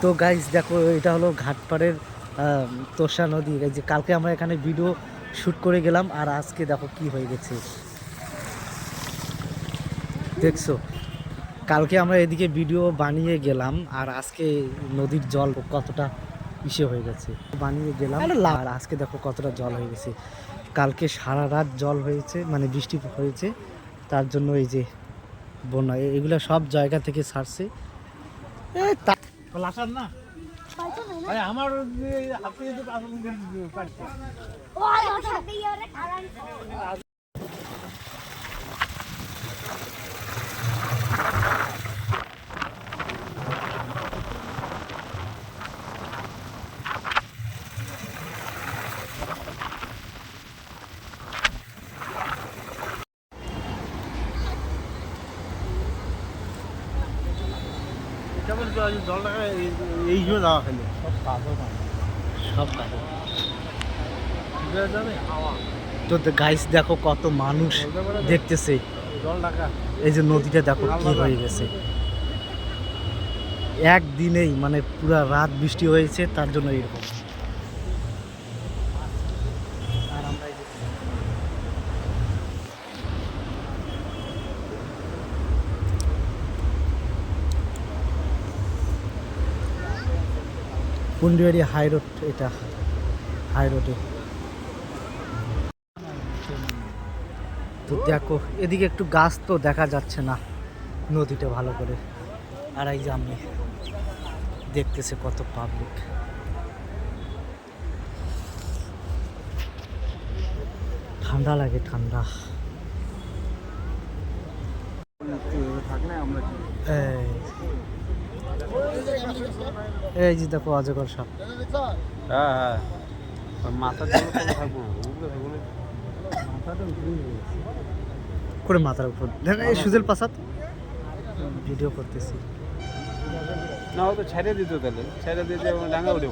তো গাইস দেখো এটা হলো ঘাটপাড়ের তোষা নদী। এই যে কালকে আমরা এখানে ভিডিও শ্যুট করে গেলাম আর আজকে দেখো কি হয়ে গেছে। দেখছ? কালকে আমরা এদিকে ভিডিও বানিয়ে গেলাম আর আজকে নদীর জল কতটা ইসে হয়ে গেছে। বানিয়ে গেলাম আর আজকে দেখো কতটা জল হয়ে গেছে। কালকে সারা রাত জল হয়েছে মানে বৃষ্টি হয়েছে তার জন্য এই যে বন্যা এগুলো সব জায়গা থেকে এ তা- লাসার না? আরে আমার হাতে যে আসল কেমন জলটা এই জন্য দেওয়া খেলে সব কাদো সব কাদা। তো গাইস দেখো কত মানুষ দেখতেছে। এই যে নদীটা দেখো কি হয়ে গেছে। একদিনেই মানে পুরা রাত বৃষ্টি হয়েছে তার জন্য এরকম আর আমরা এই যে- পুন্ডিবাড়ি হাই রোড এটা হাই রোডে। তো দেখো এদিকে একটু গাছ তো দেখা যাচ্ছে না নদীটা ভালো করে। আর এই যে আমি দেখতেছে কত পাবলিক ঠান্ডা লাগে ঠান্ডা। এই। এই যে দেখো অজগর সাপ। হ্যাঁ হ্যাঁ। মাথা করে থাকব মাথার উপর। দেখ, এই সুজেল পাসাত ভিডিও করতেছি। না ও তো ছেড়ে দিত তাহলে। ছেড়ে দিয়ে ডাঙ্গা উঠে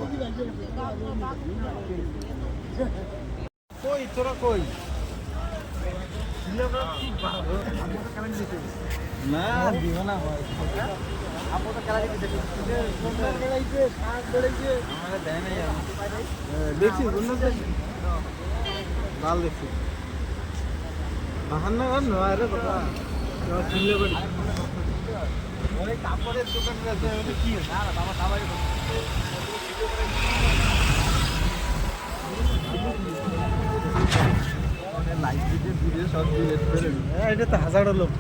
কই তোরা কই? না দিব না দেখছি লাল দেখছি বাহান না কর নয় রে কথা চিনলে করি আছে কি না বাবা দাবাই লাইট দিতে দিয়ে সব হাজারো লোক